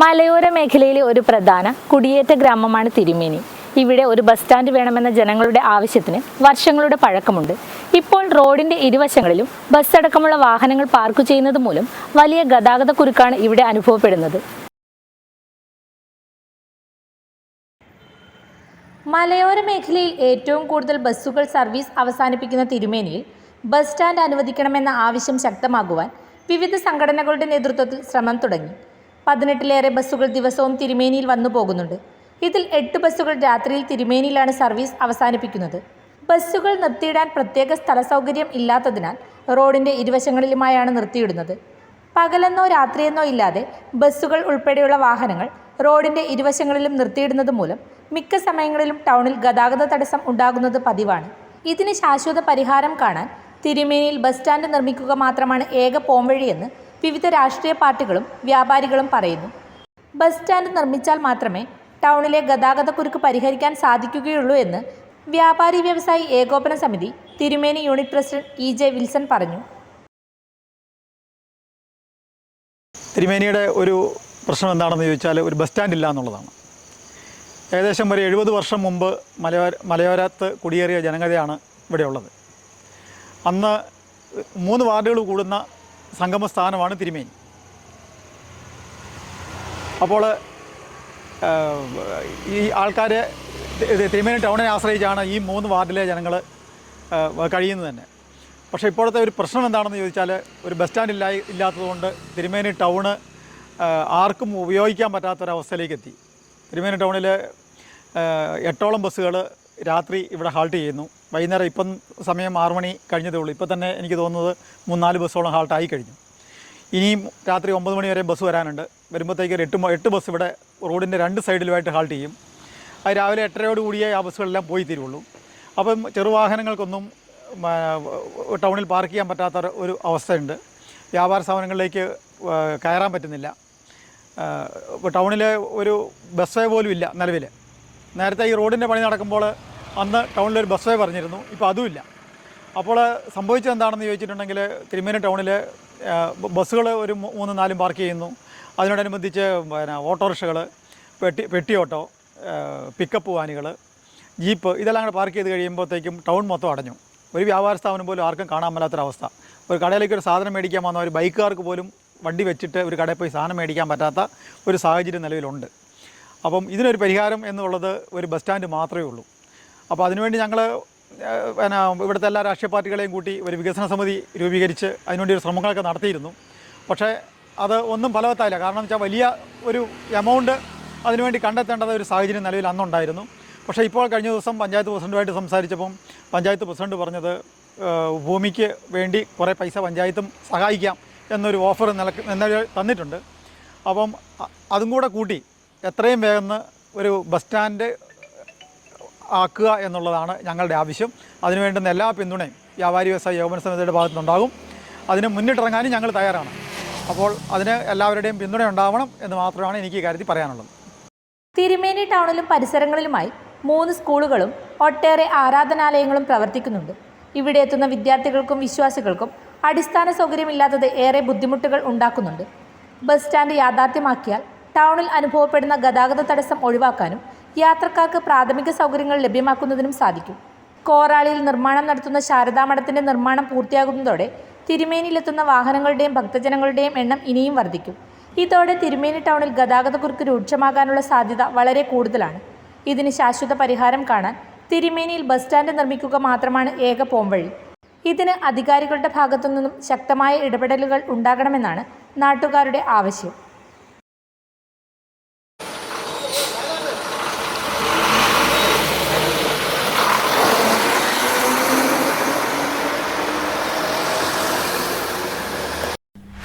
മലയോര മേഖലയിലെ ഒരു പ്രധാന കുടിയേറ്റ ഗ്രാമമാണ് തിരുമേനി. ഇവിടെ ഒരു ബസ് സ്റ്റാൻഡ് വേണമെന്ന ജനങ്ങളുടെ ആവശ്യത്തിന് വർഷങ്ങളുടെ പഴക്കമുണ്ട്. ഇപ്പോൾ റോഡിന്റെ ഇരുവശങ്ങളിലും ബസ് അടക്കമുള്ള വാഹനങ്ങൾ പാർക്ക് ചെയ്യുന്നത് മൂലം വലിയ ഗതാഗത കുരുക്കാണ് ഇവിടെ അനുഭവപ്പെടുന്നത്. മലയോര മേഖലയിൽ ഏറ്റവും കൂടുതൽ ബസ്സുകൾ സർവീസ് അവസാനിപ്പിക്കുന്ന തിരുമേനിയിൽ ബസ് സ്റ്റാൻഡ് അനുവദിക്കണമെന്ന ആവശ്യം ശക്തമാകുവാൻ വിവിധ സംഘടനകളുടെ നേതൃത്വത്തിൽ ശ്രമം തുടങ്ങി. പതിനെട്ടിലേറെ ബസ്സുകൾ ദിവസവും തിരുമേനിയിൽ വന്നു പോകുന്നുണ്ട്. ഇതിൽ എട്ട് ബസ്സുകൾ രാത്രിയിൽ തിരുമേനിയിലാണ് സർവീസ് അവസാനിപ്പിക്കുന്നത്. ബസ്സുകൾ നിർത്തിയിടാൻ പ്രത്യേക സ്ഥല സൗകര്യം ഇല്ലാത്തതിനാൽ റോഡിന്റെ ഇരുവശങ്ങളിലുമായാണ് നിർത്തിയിടുന്നത്. പകലെന്നോ രാത്രിയെന്നോ ഇല്ലാതെ ബസ്സുകൾ ഉൾപ്പെടെയുള്ള വാഹനങ്ങൾ റോഡിന്റെ ഇരുവശങ്ങളിലും നിർത്തിയിടുന്നത് മൂലം മിക്ക സമയങ്ങളിലും ടൗണിൽ ഗതാഗത തടസ്സം ഉണ്ടാകുന്നത് പതിവാണ്. ഇതിന് ശാശ്വത പരിഹാരം കാണാൻ തിരുമേനിയിൽ ബസ് സ്റ്റാൻഡ് നിർമ്മിക്കുക മാത്രമാണ് ഏക പോംവഴിയെന്ന് വിവിധ രാഷ്ട്രീയ പാർട്ടികളും വ്യാപാരികളും പറയുന്നു. ബസ് സ്റ്റാൻഡ് നിർമ്മിച്ചാൽ മാത്രമേ ടൗണിലെ ഗതാഗതക്കുരുക്ക് പരിഹരിക്കാൻ സാധിക്കുകയുള്ളൂ എന്ന് വ്യാപാരി വ്യവസായി ഏകോപന സമിതി Thirumeni unit president E J Wilson പറഞ്ഞു. തിരുമേനിയുടെ ഒരു പ്രശ്നം എന്താണെന്ന് ചോദിച്ചാൽ ഒരു ബസ് സ്റ്റാൻഡ് ഇല്ല എന്നുള്ളതാണ്. ഏകദേശം ഒരു എഴുപത് വർഷം മുമ്പ് മലയോര മലയോരത്ത് കുടിയേറിയ ജനഗതയാണ് ഇവിടെയുള്ളത്. അന്ന് മൂന്ന് വാർഡുകൾ കൂടുന്ന സംഗമ സ്ഥാനമാണ് തിരുമേനി. അപ്പോൾ ഈ ആൾക്കാർ തിരുമേനി ടൗണിനെ ആശ്രയിച്ചാണ് ഈ മൂന്ന് വാർഡിലെ ജനങ്ങൾ കഴിയുന്നത് തന്നെ. പക്ഷേ ഇപ്പോഴത്തെ ഒരു പ്രശ്നം എന്താണെന്ന് ചോദിച്ചാൽ ഒരു ബസ് സ്റ്റാൻഡ് ഇല്ല ഇല്ലാത്തതുകൊണ്ട് തിരുമേനി ടൗണ് ആർക്കും ഉപയോഗിക്കാൻ പറ്റാത്തൊരവസ്ഥയിലേക്ക് എത്തി. തിരുമേനി ടൗണിൽ എട്ടോളം ബസ്സുകൾ രാത്രി ഇവിടെ ഹാൾട്ട് ചെയ്യുന്നു. വൈകുന്നേരം ഇപ്പം സമയം ആറു മണി കഴിഞ്ഞതേ ഉള്ളൂ. ഇപ്പം തന്നെ എനിക്ക് തോന്നുന്നത് മൂന്നാൽ ബസ്സോളം ഹാൾട്ടായി കഴിഞ്ഞു. ഇനിയും രാത്രി ഒമ്പത് മണി വരെ ബസ് വരാനുണ്ട്. വരുമ്പോഴത്തേക്ക് ഒരു എട്ട് എട്ട് ബസ് ഇവിടെ റോഡിന്റെ രണ്ട് സൈഡിലുമായിട്ട് ഹാൾട്ട് ചെയ്യും. അത് രാവിലെ എട്ടരയോട് കൂടിയേ ആ ബസ്സുകളെല്ലാം പോയി തീരുള്ളൂ. അപ്പം ചെറുവാഹനങ്ങൾക്കൊന്നും ടൗണിൽ പാർക്ക് ചെയ്യാൻ പറ്റാത്ത ഒരു- അവസ്ഥയുണ്ട്. വ്യാപാര സ്ഥാപനങ്ങളിലേക്ക് കയറാൻ പറ്റുന്നില്ല. ടൗണിലെ ഒരു ബസ് വേ പോലും ഇല്ല നിലവിൽ. നേരത്തെ ഈ റോഡിന്റെ പണി നടക്കുമ്പോൾ അന്ന് ടൗണിലൊരു ബസ് വേ പറഞ്ഞിരുന്നു. ഇപ്പോൾ അതുമില്ല അപ്പോൾ സംഭവിച്ചത് എന്താണെന്ന് ചോദിച്ചിട്ടുണ്ടെങ്കിൽ തിരുമേനി ടൗണിൽ ബസ്സുകൾ ഒരു മൂന്നും നാലും പാർക്ക് ചെയ്യുന്നു. അതിനോടനുബന്ധിച്ച് പിന്നെ ഓട്ടോറിക്ഷകൾ പെട്ടി പെട്ടി ഓട്ടോ പിക്കപ്പ് വാനുകൾ ജീപ്പ് ഇതെല്ലാം കൂടെ പാർക്ക് ചെയ്ത് കഴിയുമ്പോഴത്തേക്കും ടൗൺ മൊത്തം അടഞ്ഞു. ഒരു വ്യാപാര സ്ഥാപനം പോലും ആർക്കും കാണാൻ മേലാത്തൊരവസ്ഥ ഒരു കടയിലേക്ക് ഒരു സാധനം മേടിക്കാൻ വന്ന ഒരു ബൈക്കുകാർക്ക് പോലും വണ്ടി വെച്ചിട്ട് ഒരു കടയിൽ പോയി സാധനം മേടിക്കാൻ പറ്റാത്ത ഒരു സാഹചര്യം നിലവിലുണ്ട്. അപ്പം ഇതിനൊരു പരിഹാരം എന്നുള്ളത് ഒരു ബസ് സ്റ്റാൻഡ് മാത്രമേ ഉള്ളൂ. അപ്പോൾ അതിനുവേണ്ടി ഞങ്ങൾ പിന്നെ ഇവിടുത്തെ എല്ലാ രാഷ്ട്രീയ പാർട്ടികളെയും കൂട്ടി ഒരു വികസന സമിതി രൂപീകരിച്ച് അതിനുവേണ്ടി ഒരു ശ്രമങ്ങളൊക്കെ നടത്തിയിരുന്നു. പക്ഷേ അത് ഒന്നും ഫലവത്തായില്ല. കാരണം വെച്ചാൽ വലിയ ഒരു എമൗണ്ട് അതിനുവേണ്ടി കണ്ടെത്തേണ്ടത് ഒരു സാഹചര്യം നിലവിൽ അന്നുണ്ടായിരുന്നു. പക്ഷേ ഇപ്പോൾ കഴിഞ്ഞ ദിവസം പഞ്ചായത്ത് പ്രസിഡന്റുമായിട്ട് സംസാരിച്ചപ്പം പഞ്ചായത്ത് പ്രസിഡന്റ് പറഞ്ഞത് ഭൂമിക്ക് വേണ്ടി കുറേ പൈസ പഞ്ചായത്തും സഹായിക്കാം എന്നൊരു ഓഫർ നിലയ്ക്ക് തന്നിട്ടുണ്ട്. അപ്പം അതും കൂടെ കൂട്ടി എത്രയും വേഗം ഒരു ബസ് സ്റ്റാൻഡ് ആക്കുക എന്നുള്ളതാണ് ഞങ്ങളുടെ ആവശ്യം. അതിനുവേണ്ടുന്ന എല്ലാ പിന്തുണയും വ്യാപാരി വ്യവസായ യോഗന സമിതിയുടെ ഭാഗത്തുനിന്നുണ്ടാകും. അതിന് മുന്നിട്ടിറങ്ങാനും ഞങ്ങൾ തയ്യാറാണ്. അപ്പോൾ അതിന് എല്ലാവരുടെയും പിന്തുണ ഉണ്ടാവണം എന്ന് മാത്രമാണ് എനിക്ക് ഈ കാര്യത്തിൽ പറയാനുള്ളത്. തിരുമേനി ടൗണിലും പരിസരങ്ങളിലുമായി മൂന്ന് സ്കൂളുകളും ഒട്ടേറെ ആരാധനാലയങ്ങളും പ്രവർത്തിക്കുന്നുണ്ട്. ഇവിടെ എത്തുന്ന വിദ്യാർത്ഥികൾക്കും വിശ്വാസികൾക്കും അടിസ്ഥാന സൗകര്യമില്ലാത്തത് ഏറെ ബുദ്ധിമുട്ടുകൾ ഉണ്ടാക്കുന്നുണ്ട്. ബസ് സ്റ്റാൻഡ് യാഥാർത്ഥ്യമാക്കിയാൽ ടൗണിൽ അനുഭവപ്പെടുന്ന ഗതാഗത തടസ്സം ഒഴിവാക്കാനും യാത്രക്കാർക്ക് പ്രാഥമിക സൗകര്യങ്ങൾ ലഭ്യമാക്കുന്നതിനും സാധിക്കും. കോറാളിയിൽ നിർമ്മാണം നടത്തുന്ന ശാരദാമഠത്തിന്റെ നിർമ്മാണം പൂർത്തിയാകുന്നതോടെ തിരുമേനിയിലെത്തുന്ന വാഹനങ്ങളുടെയും ഭക്തജനങ്ങളുടെയും എണ്ണം ഇനിയും വർദ്ധിക്കും. ഇതോടെ തിരുമേനി ടൗണിൽ ഗതാഗത കുരുക്ക് രൂക്ഷമാകാനുള്ള സാധ്യത വളരെ കൂടുതലാണ്. ഇതിന് ശാശ്വത പരിഹാരം കാണാൻ തിരുമേനിയിൽ ബസ് സ്റ്റാൻഡ് നിർമ്മിക്കുക മാത്രമാണ് ഏക പോംവഴി. ഇതിന് അധികാരികളുടെ ഭാഗത്തു നിന്നും ശക്തമായ ഇടപെടലുകൾ ഉണ്ടാകണമെന്നാണ് നാട്ടുകാരുടെ ആവശ്യം.